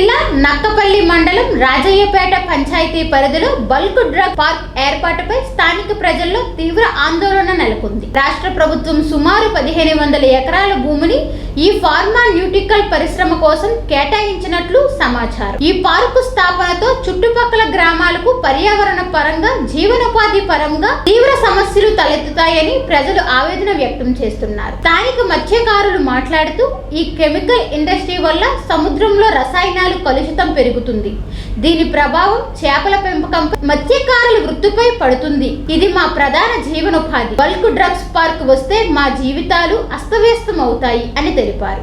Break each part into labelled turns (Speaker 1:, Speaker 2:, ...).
Speaker 1: జిల్లా నక్కపల్లి మండలం రాజయ్యపేట పంచాయతీ పరిధిలో బల్క్ డ్రగ్ పార్క్ ఏర్పాటుపై స్థానిక ప్రజల్లో తీవ్ర ఆందోళన నెలకొంది. రాష్ట్ర ప్రభుత్వం సుమారు పదిహేను వందల ఎకరాల భూమిని ఈ ఫార్మా న్యూటికల్ పరిశ్రమ కోసం కేటాయించినట్లు సమాచారం. ఈ పార్కు స్థాపనతో చుట్టుపక్కల గ్రామాలకు పర్యావరణ పరంగా జీవనోపాధి పరంగా తీవ్ర సమస్యలు తలెత్తుతాయని ప్రజలు ఆవేదన వ్యక్తం చేస్తున్నారు. స్థానిక మత్స్యకారులు మాట్లాడుతూ ఈ కెమికల్ ఇండస్ట్రీ వల్ల సముద్రంలో రసాయనాలు కలుషితం పెరుగుతుంది. దీని ప్రభావం చేపల పెంపకం మత్స్యకారుల వృత్తిపై పడుతుంది. ఇది మా ప్రధాన జీవనోపాధి. బల్క్ డ్రగ్స్ పార్క్ వస్తే మా జీవితాలు అస్తవ్యస్తం అవుతాయి అని తెలిపారు.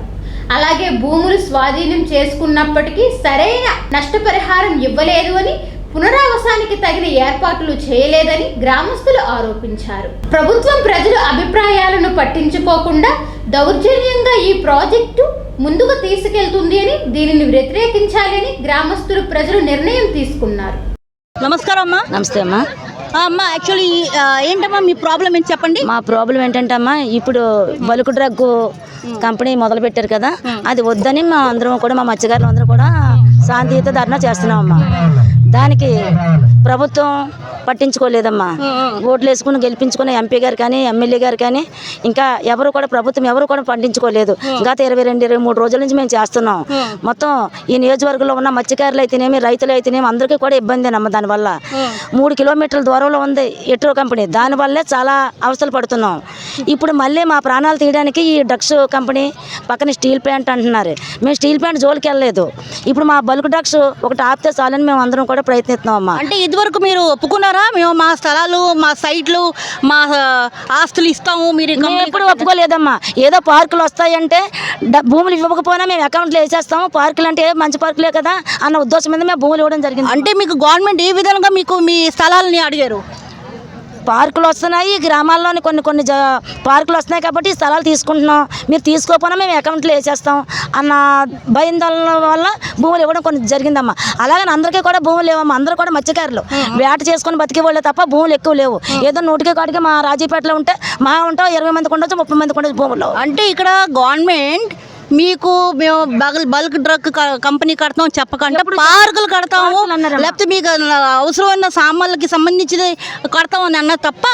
Speaker 1: అలాగే భూములు స్వాధీనం చేసుకున్నప్పటికీ సరైన నష్టపరిహారం ఇవ్వలేదు అని పునరావాసానికి తగిన ఏర్పాట్లు చేయలేదని గ్రామస్తులు ఆరోపించారు. ప్రభుత్వం ప్రజల అభిప్రాయాలను పట్టించుకోకుండా దౌర్జన్యంగా ఈ ప్రాజెక్టు ముందుకు తీసుకెళ్తుంది అని దీనిని వ్యతిరేకించాలని గ్రామస్తులు ప్రజలు నిర్ణయం తీసుకున్నారు.
Speaker 2: నమస్కారం అమ్మా.
Speaker 3: నమస్తే అమ్మా.
Speaker 2: ఆ, అమ్మా యాక్చువల్లీ ఏంటమ్మా మీ ప్రాబ్లం ఏంటి చెప్పండి?
Speaker 3: మా ప్రాబ్లం ఏంటంటే అమ్మా ఇప్పుడు బలుకు డ్రగ్ కంపెనీ మొదలు పెట్టారు కదా అది వద్దని మా అందరం కూడా మా మత్స్యకారులు అందరూ కూడా శాంతియుత ధర్నా చేస్తున్నాం అమ్మా దానికి ప్రభుత్వం పట్టించుకోలేదమ్మా. ఓట్లు వేసుకుని గెలిపించుకున్న ఎంపీ గారు కానీ ఎమ్మెల్యే గారు కానీ ఇంకా ఎవరు కూడా ప్రభుత్వం ఎవరు కూడా పట్టించుకోలేదు గత ఇరవై రెండు ఇరవై మూడు రోజుల నుంచి మేము చేస్తున్నాం. మొత్తం ఈ నియోజకవర్గంలో ఉన్న మత్స్యకారులు అయితేనేమి రైతులు అయితేనేమి అందరికీ కూడా ఇబ్బందేనమ్మా దానివల్ల మూడు కిలోమీటర్ల దూరంలో ఉంది ఎట్రో కంపెనీ. దానివల్లే చాలా అవస్థలు పడుతున్నాం. ఇప్పుడు మళ్ళీ మా ప్రాణాలు తీయడానికి ఈ డ్రగ్స్ కంపెనీ పక్కన స్టీల్ ప్లాంట్ అంటున్నారు. మేము స్టీల్ ప్లాంట్ జోలికి వెళ్ళలేదు. ఇప్పుడు మా బల్క్ డ్రగ్స్ ఒకటి ఆపితే చాలని మేము అందరం కూడా ప్రయత్నిస్తున్నాం అమ్మా.
Speaker 2: అంటే ఇదివరకు మీరు ఒప్పుకున్నారు మేము మా స్థలాలు మా సైట్లు మా ఆస్తులు ఇస్తాము మీరు
Speaker 3: ఎప్పుడు ఒప్పుకోలేదమ్మా. ఏదో పార్కులు వస్తాయంటే భూములు ఇవ్వకపోయినా మేము అకౌంట్లో వేసేస్తాము. పార్కులు అంటే మంచి పార్కులే కదా అన్న ఉద్దేశం మీద మేము భూములు ఇవ్వడం జరిగింది.
Speaker 2: అంటే మీకు గవర్నమెంట్ ఏ విధంగా మీకు మీ స్థలాలని అడిగారు?
Speaker 3: పార్కులు వస్తున్నాయి గ్రామాల్లోని కొన్ని కొన్ని జ పార్కులు వస్తున్నాయి కాబట్టి ఈ స్థలాలు తీసుకుంటున్నాం. మీరు తీసుకోకపోయినా మేము అకౌంట్లో వేసేస్తాం. అన్న భయందోళన వల్ల భూములు ఇవ్వడం కొన్ని జరిగిందమ్మా. అలాగని అందరికీ కూడా భూములు లేవమ్మా. అందరూ కూడా మత్స్యకారులు. వేట చేసుకొని బతికే వాళ్ళే తప్ప భూములు ఎక్కువ లేవు. ఏదో నూటికి కాటికి మా రాజీపేటలో ఉంటే మా ఉంటాం ఇరవై మందికి ఉండొచ్చు ముప్పై మందికి ఉండొచ్చు భూములు
Speaker 2: అంటే ఇక్కడ గవర్నమెంట్ మీకు మేము బల్క్ బల్క్ డ్రగ్ కంపెనీ కడతాం చెప్పకంటే పార్కులు కడతాము. లేకపోతే మీకు అవసరమైన సామాన్లకి సంబంధించి కడతామని అన్న తప్ప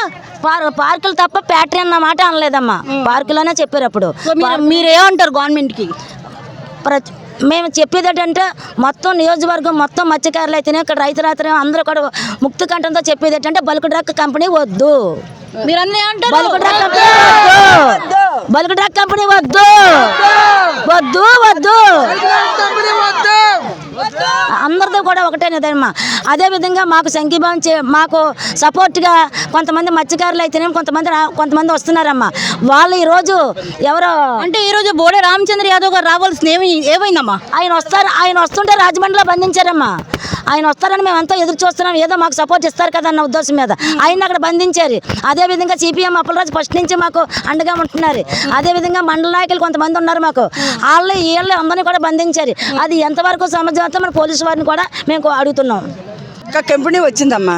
Speaker 3: పార్ పార్కులు తప్ప ఫ్యాక్టరీ అన్న మాట అనలేదమ్మా. పార్కులోనే చెప్పారు అప్పుడు.
Speaker 2: మీరు మీరు ఏమంటారు గవర్నమెంట్కి?
Speaker 3: ప్రతి మేము చెప్పేది ఏంటంటే మొత్తం నియోజకవర్గం మొత్తం మత్స్యకారులు అయితేనే ఇక్కడ రైతులు అయితేనే అందరూ కూడా ముక్తి కంఠంతో చెప్పేది ఏంటంటే బల్క్ డ్రగ్ కంపెనీ వద్దు.
Speaker 2: మీరన్నీ ఏమంటారు
Speaker 3: బల్క్ డ్రగ్ కంపెనీ వద్దు. బల్క్ డ్రగ్ కంపెనీ వద్దు. వద్దు వద్దు. అందరితో కూడా ఒకటే నిదమ్మా అదే విధంగా మాకు సంఘీభావం చే మాకు సపోర్ట్గా కొంతమంది మత్స్యకారులు అయితేనేమి కొంతమంది కొంతమంది వస్తున్నారమ్మా. వాళ్ళు ఈరోజు ఎవరో
Speaker 2: అంటే ఈరోజు బోడే రామచంద్ర యాదవ్ గారు రావాల్సిన ఏమి ఏమైందమ్మా?
Speaker 3: ఆయన వస్తారు ఆయన వస్తుంటే రాజమండ్రిలో బంధించారమ్మా. ఆయన వస్తారని మేము అంతా ఎదురు చూస్తున్నాం. ఏదో మాకు సపోర్ట్ ఇస్తారు కదా అన్న ఉద్దేశం మీద. ఆయన అక్కడ బంధించారు. అదే విధంగా సిపిఎం అప్పలరాజు ఫస్ట్ నుంచి మాకు అండగా ఉంటున్నారు. అదే విధంగా మండల నాయకులు కొంతమంది ఉన్నారు మాకు. వాళ్ళు వీళ్ళు అందరినీ కూడా బంధించారు. అది ఎంతవరకు సమర్థవంతం మన పోలీసు వారిని కూడా మేము అడుగుతున్నాం.
Speaker 4: ఒక్క కంపెనీ వచ్చిందమ్మా.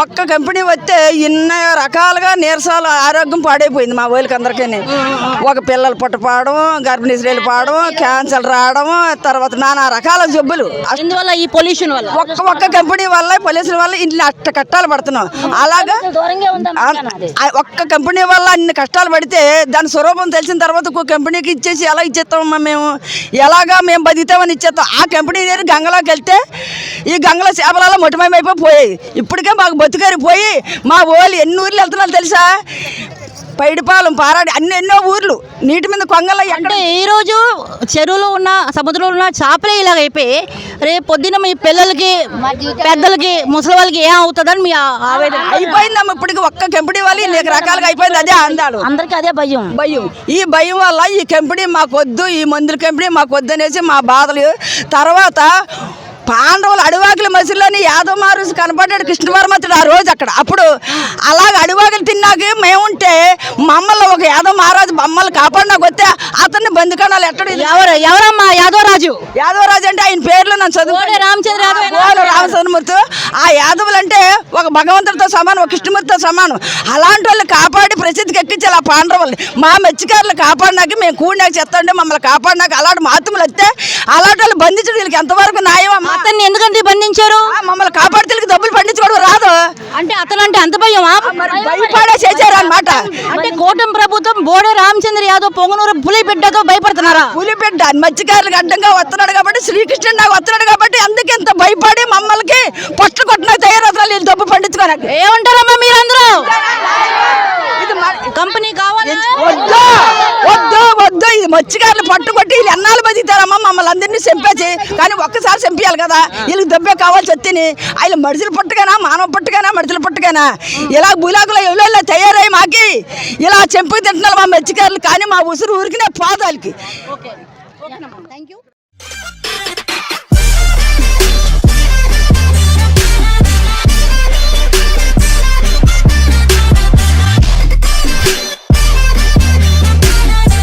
Speaker 4: ఒక్క కంపెనీ వస్తే ఇన్ని రకాలుగా నీరసాలు ఆరోగ్యం పాడైపోయింది మా వాళ్ళకి అందరికీ ఒక పిల్లలు పుట్టపావడం గర్భిణీ స్త్రీలు పావడం క్యాన్సర్ రావడం తర్వాత నానా రకాల జబ్బులు.
Speaker 2: ఎందువల్ల ఈ పొల్యూషన్ వల్ల?
Speaker 4: ఒక్క ఒక్క కంపెనీ వల్ల పోలీసుల వల్ల ఇన్ని అట్ట కట్టాలు పడుతున్నాం. అలాగా ఒక్క కంపెనీ వల్ల అన్ని కష్టాలు పడితే దాని స్వరూపం తెలిసిన తర్వాత ఇంకో కంపెనీకి ఇచ్చేసి ఎలా ఇచ్చేస్తామమ్మా మేము? ఎలాగా మేము బతికితామని ఇచ్చేస్తాం. ఆ కంపెనీ దగ్గర గంగలోకి వెళ్తే ఈ గంగలో చేపలలో మొట్టమయమైపోయి పోయాయి ఇప్పటికే మాకు బతుకారి పోయి మా ఓళ్ళు ఎన్ని ఊర్లు వెళ్తున్నారు తెలుసా? పైడిపాలెం పారాడి అన్ని ఎన్నో ఊర్లు. నీటి మీద కొంగల
Speaker 2: అంటే ఈ రోజు చెరువులో ఉన్న సముద్రంలో ఉన్న చేపలే ఇలాగ అయిపోయి రేపు పొద్దున్న మీ పిల్లలకి పెద్దలకి ముసలి వాళ్ళకి ఏం అవుతుందని మీ ఆవేదన.
Speaker 4: అయిపోయిందమ్మా ఇప్పటికి ఒక్క కంపెనీ వాళ్ళు ఇన్ని రకాలుగా అయిపోయింది అదే అందాడు
Speaker 3: అందరికీ అదే భయం.
Speaker 4: భయం. ఈ భయం వల్ల ఈ కంపెనీ మాకు వద్దు ఈ మందుల కంపెనీ మాకు వద్దు అనేసి మా బాధలు. తర్వాత పాండవులు అడివాకుల మసిలోని యాదవ్ మారుసి కనపడ్డాడు కృష్ణవర్మతుడు ఆ రోజు అక్కడ. అప్పుడు అలాగ అడివాకులు తిన్నాక మేముంటే మమ్మల్ని ఒక యాదవ్ మహారాజు మమ్మల్ని కాపాడినాక వస్తే అతన్ని బందికణాలు ఎక్కడ?
Speaker 2: ఎవరు? ఎవరమ్మా? యాదవరాజు.
Speaker 4: యాదవరాజు అంటే ఆయన పేర్లు నన్ను చదువు
Speaker 2: రామచంద్ర యాదవ్
Speaker 4: రామచంద్రమూర్తి ఆ యాదవులు అంటే ఒక భగవంతుడితో సమానం ఒక కృష్ణమూర్తితో సమానం. అలాంటి వాళ్ళు కాపాడి ప్రసిద్ధికి ఎక్కించాలి ఆ పాండవుల్ని. మా మెచ్చికారులు కాపాడినాక మేము కూడినాక చెత్తండి మమ్మల్ని కాపాడినాక అలాంటి మాతృములు వస్తే అలాంటి వాళ్ళు బంధించడం వీళ్ళకి ఎంతవరకు న్యాయం
Speaker 2: అతన్ని ఎందుకంటే బంధించారు?
Speaker 4: మమ్మల్ని కాపాడితే డబ్బులు పండించుకోవడం రాదు.
Speaker 2: అంటే అతను అంటే అంత
Speaker 4: మరి భయపడే చేశారు అనమాట
Speaker 2: అంటే కూటమి ప్రభుత్వం బోడే రామచంద్ర యాదవ్ పొంగనూరు పులి బిడ్డగా భయపడుతున్నారా?
Speaker 4: పులిబిడ్డ మత్స్యకారులకు అడ్డంగా వస్తున్నాడు కాబట్టి శ్రీకృష్ణుడు నాకు వస్తున్నాడు కాబట్టి అందుకే ఇంత భయపడి మమ్మల్ని పొట్ల కొట్టిన తయారవుతారు వీళ్ళు డబ్బు పండించుకోనకి
Speaker 2: ఏమంటారమ్మా మీరందరూ?
Speaker 4: ఇది
Speaker 2: కంపెనీ కావాలి?
Speaker 4: వద్దు వద్దు వద్దు. ఇది మత్స్యకారులు పట్టుకొట్టి వీళ్ళు ఎన్నాళ్ళు బతుకుతారమ్మా? మమ్మల్ని అందరినీ చంపేసి కానీ ఒక్కసారి చంపేయాలి కదా. వీళ్ళకి దెబ్బే కావాలి చెత్తిని. ఆయన మనుషులు పుట్టగానా మానవ పుట్టగానా మనుషులు పుట్టగానా ఇలా భూలాకులో ఎవరో తయారై మాకి. ఇలా చెంపు తింటున్నారు మా మత్స్యకారులు. కానీ మా ఉసురు ఊరికినే పాదాలకి.
Speaker 2: Thank you